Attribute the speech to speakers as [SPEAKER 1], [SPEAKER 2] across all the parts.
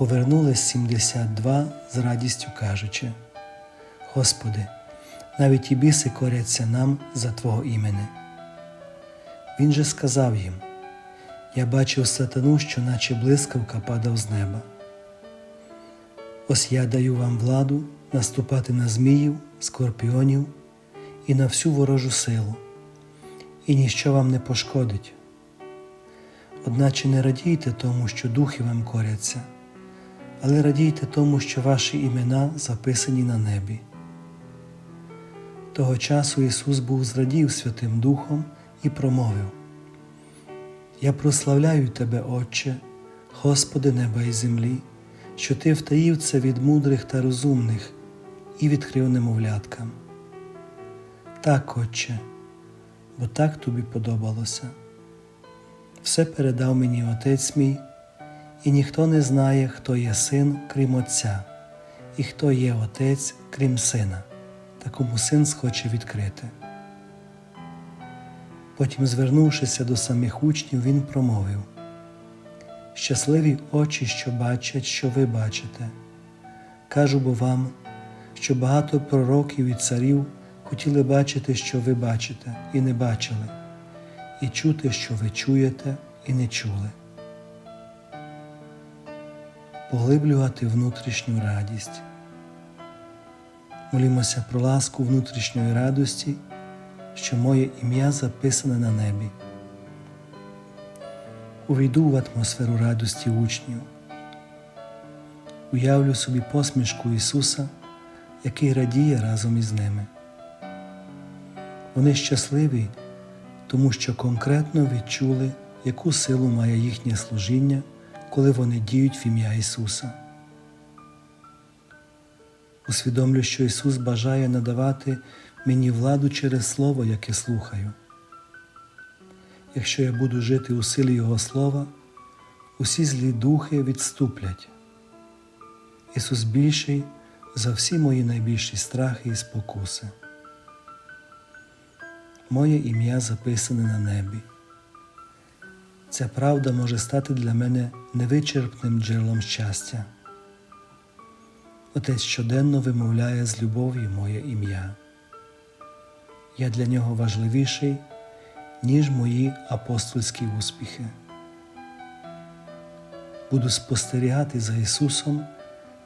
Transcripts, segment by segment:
[SPEAKER 1] Повернулись 72 з радістю кажучи: Господи, навіть і біси коряться нам за Твого імени. Він же сказав їм: Я бачив сатану, що наче блискавка падав з неба. Ось я даю вам владу наступати на зміїв, скорпіонів і на всю ворожу силу, і ніщо вам не пошкодить. Одначе не радійте тому, що духи вам коряться, але радійте тому, що ваші імена записані на небі. Того часу Ісус був зрадів Святим Духом і промовив: Я прославляю Тебе, Отче, Господи неба і землі, що Ти втаїв це від мудрих та розумних і відкрив немовляткам. Так, Отче, бо так тобі подобалося. Все передав мені Отець мій, і ніхто не знає, хто є син, крім Отця, і хто є Отець, крім Сина, та кому син схоче відкрити. Потім, звернувшися до самих учнів, він промовив Щасливі очі, що бачать, що ви бачите. Кажу бо вам, що багато пророків і царів хотіли бачити, що ви бачите, і не бачили і чути, що ви чуєте і не чули. Поглиблювати внутрішню радість. Молімося про ласку внутрішньої радості, що моє ім'я записане на небі. Увійду в атмосферу радості учнів. Уявлю собі посмішку Ісуса, який радіє разом із ними. Вони щасливі тому що конкретно відчули, яку силу має їхнє служіння, коли вони діють в ім'я Ісуса. Усвідомлю, що Ісус бажає надавати мені владу через Слово, яке слухаю. Якщо я буду жити у силі Його Слова, усі злі духи відступлять. Ісус більший за всі мої найбільші страхи і спокуси моє ім'я записане на небі. Ця правда може стати для мене невичерпним джерелом щастя. Отець щоденно вимовляє з любов'ю моє ім'я. Я для нього важливіший, ніж мої апостольські успіхи. Буду спостерігати за Ісусом,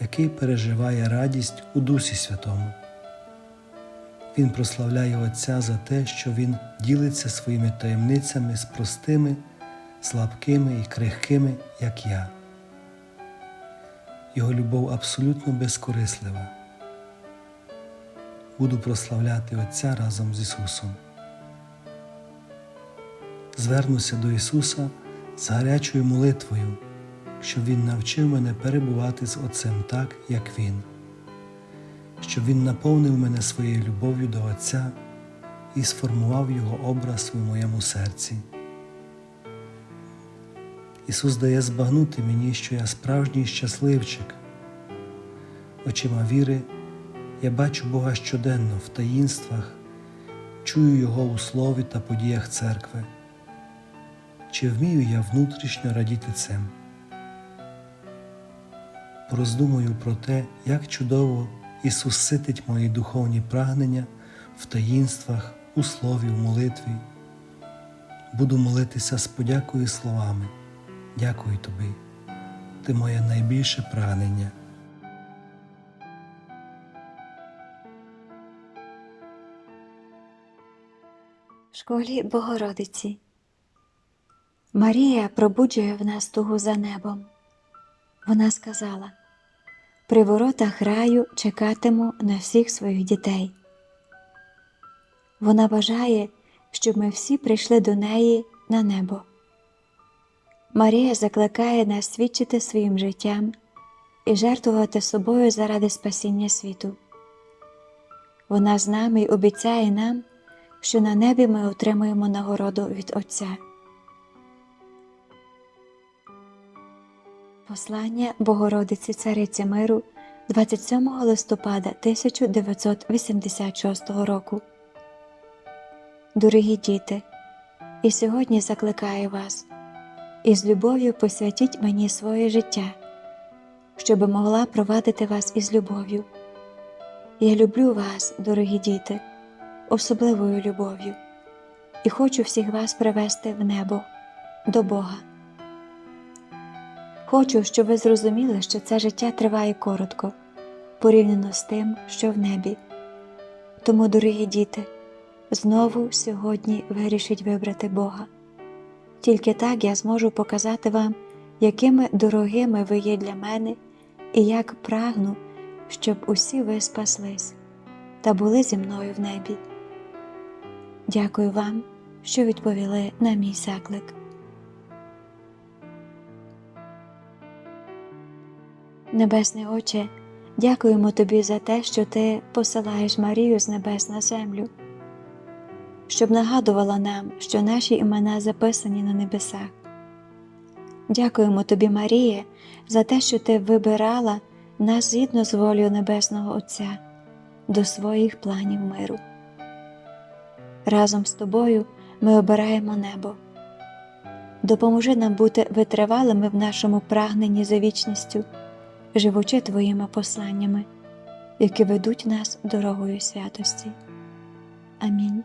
[SPEAKER 1] який переживає радість у Дусі Святому. Він прославляє Отця за те, що Він ділиться своїми таємницями з простими, слабкими і крихкими, як я. Його любов абсолютно безкорислива. Буду прославляти Отця разом з Ісусом. Звернуся до Ісуса з гарячою молитвою, щоб Він навчив мене перебувати з Отцем так, як Він щоб Він наповнив мене своєю любов'ю до Отця і сформував Його образ у моєму серці. Ісус дає збагнути мені, що я справжній щасливчик. Очима віри я бачу Бога щоденно в таїнствах, чую Його у слові та подіях церкви. Чи вмію я внутрішньо радіти цим? Роздумую про те, як чудово Ісус ситить мої духовні прагнення в таїнствах, у слові, в молитві. Буду молитися з подякою словами. Дякую тобі, ти моє найбільше прагнення.
[SPEAKER 2] В школі Богородиці. Марія пробуджує в нас тугу за небом. Вона сказала при воротах раю чекатиму на всіх своїх дітей. Вона бажає, щоб ми всі прийшли до неї на небо. Марія закликає нас свідчити своїм життям і жертвувати собою заради спасіння світу. Вона з нами й обіцяє нам, що на небі ми отримуємо нагороду від Отця. Послання Богородиці Цариці Миру 27 листопада 1986 року. Дорогі діти, і сьогодні закликаю вас із любов'ю посвятіть мені своє життя, щоби могла провадити вас із любов'ю. Я люблю вас, дорогі діти, особливою любов'ю, і хочу всіх вас привести в небо до Бога. Хочу, щоб ви зрозуміли, що це життя триває коротко, порівняно з тим, що в небі. Тому, дорогі діти, знову сьогодні вирішіть вибрати Бога. Тільки так я зможу показати вам, якими дорогими ви є для мене, і як прагну, щоб усі ви спаслись та були зі мною в небі. Дякую вам, що відповіли на мій заклик. Небесний Отче, дякуємо Тобі за те, що Ти посилаєш Марію з небес на землю, щоб нагадувала нам, що наші імена записані на небесах. Дякуємо Тобі, Маріє, за те, що Ти вибирала нас згідно з волею Небесного Отця до своїх планів миру. Разом з тобою ми обираємо небо. Допоможи нам бути витривалими в нашому прагненні за вічністю, живучи Твоїми посланнями, які ведуть нас дорогою святості. Амінь.